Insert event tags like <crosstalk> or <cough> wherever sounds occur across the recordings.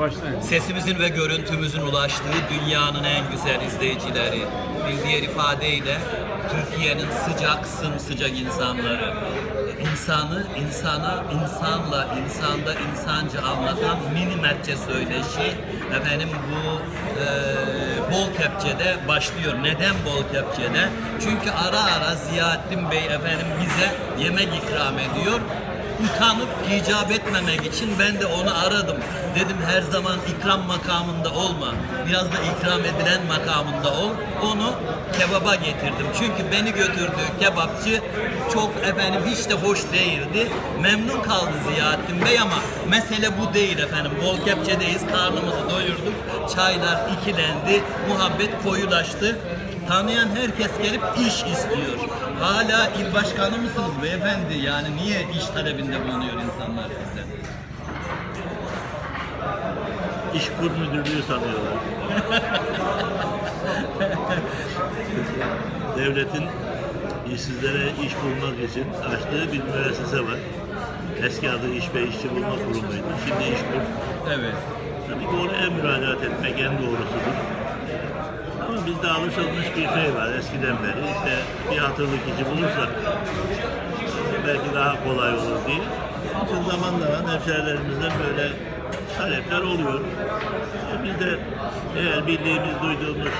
Başlayın. Sesimizin ve görüntümüzün ulaştığı dünyanın en güzel izleyicileri. Bir diğer ifadeyle Türkiye'nin sıcak, sımsıcak insanları. İnsanı, insana, insanla, insanda insanca anlatan minimetçe söyleşi. Efendim bu e, bol kepçede başlıyor. Neden bol kepçede? Çünkü ara ara Ziyaettin Bey efendim bize yemek ikram ediyor utanıp icap etmemek için ben de onu aradım. Dedim her zaman ikram makamında olma. Biraz da ikram edilen makamında ol. Onu kebaba getirdim. Çünkü beni götürdüğü kebapçı çok efendim hiç de hoş değildi. Memnun kaldı Ziyaettin Bey ama mesele bu değil efendim. Bol kepçedeyiz. Karnımızı doyurduk. Çaylar ikilendi. Muhabbet koyulaştı. Tanıyan herkes gelip iş istiyor. Hala il başkanı mısınız beyefendi? Yani niye iş talebinde bulunuyor insanlar sizden? İşkur müdürlüğü sanıyorlar. <laughs> Devletin işsizlere iş bulmak için açtığı bir müessese var. Eski adı İş ve İşçi Bulma Kurumu'ydu. Şimdi İşkur. Evet. Tabii ki oraya müracaat etmek en doğrusudur. Bizde alışılmış bir şey var eskiden beri. İşte bir hatırlık işi bulursak belki daha kolay olur diye. Onun için zaman böyle talepler oluyor. E Biz de eğer bildiğimiz, duyduğumuz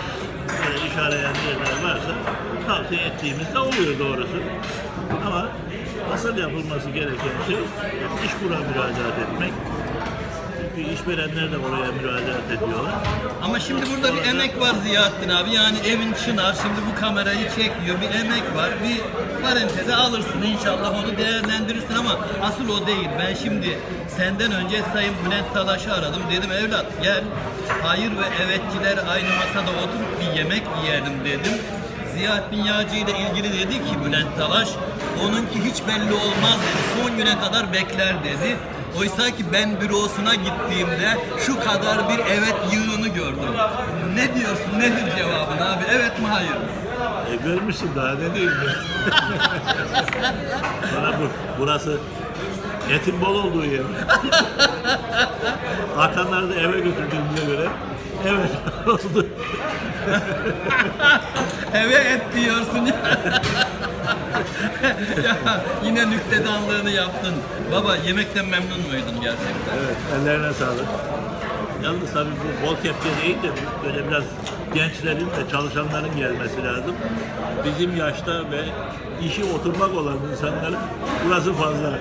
böyle iş arayan yerler varsa tavsiye ettiğimiz de oluyor doğrusu. Ama asıl yapılması gereken şey iş kura müracaat etmek. Çünkü işverenler de oraya müracaat ediyorlar. Ama şimdi burada bir emek var Ziyaettin abi. Yani evin çınar şimdi bu kamerayı çekiyor. Bir emek var. Bir paranteze alırsın inşallah onu değerlendirirsin ama asıl o değil. Ben şimdi senden önce Sayın Bülent Talaş'ı aradım. Dedim evlat gel hayır ve evetçiler aynı masada oturup bir yemek yiyelim dedim. Ziyaettin Yağcı ile ilgili dedi ki Bülent Talaş onunki hiç belli olmaz dedi. Son güne kadar bekler dedi. Oysa ki ben bürosuna gittiğimde şu kadar bir evet yığını gördüm. Ne diyorsun? Nedir cevabın abi? Evet mi hayır mı? E, görmüşsün daha ne diyeyim ya. <laughs> Bana bu, burası etin bol olduğu yer. <laughs> Hakanları da eve götürdüğümüze göre evet <laughs> oldu. Eve et diyorsun <laughs> ya. yine nüktedanlığını yaptın. Baba yemekten memnun muydun gerçekten? Evet, ellerine sağlık. Yalnız tabii bu bol kepçe değil de böyle biraz gençlerin ve çalışanların gelmesi lazım. Bizim yaşta ve işi oturmak olan insanların burası fazla. <laughs>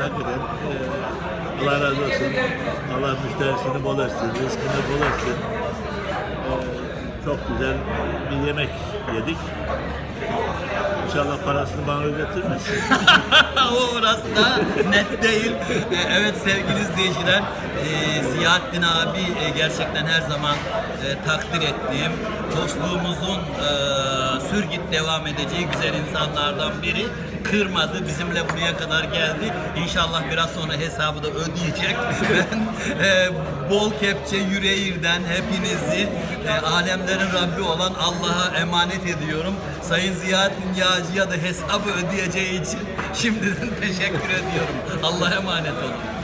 Hakikaten e, Allah razı olsun. Allah müşterisini bol etsin, rızkını bol etsin. E, çok güzel bir yemek yedik. İnşallah parasını bana ödetirmesin. <laughs> o orası da net değil. Ee, evet sevgili izleyiciler, e, Ziyaettin abi e, gerçekten her zaman e, takdir ettiğim, dostluğumuzun e, sürgit devam edeceği güzel insanlardan biri. Kırmadı, bizimle buraya kadar geldi. İnşallah biraz sonra hesabı da ödeyecek. <laughs> Ben e, bol kepçe yüreğirden hepinizi e, alemlerin Rabbi olan Allah'a emanet ediyorum. Sayın Ziyaettin Yağcı'ya da hesabı ödeyeceği için şimdiden teşekkür ediyorum. Allah'a emanet olun.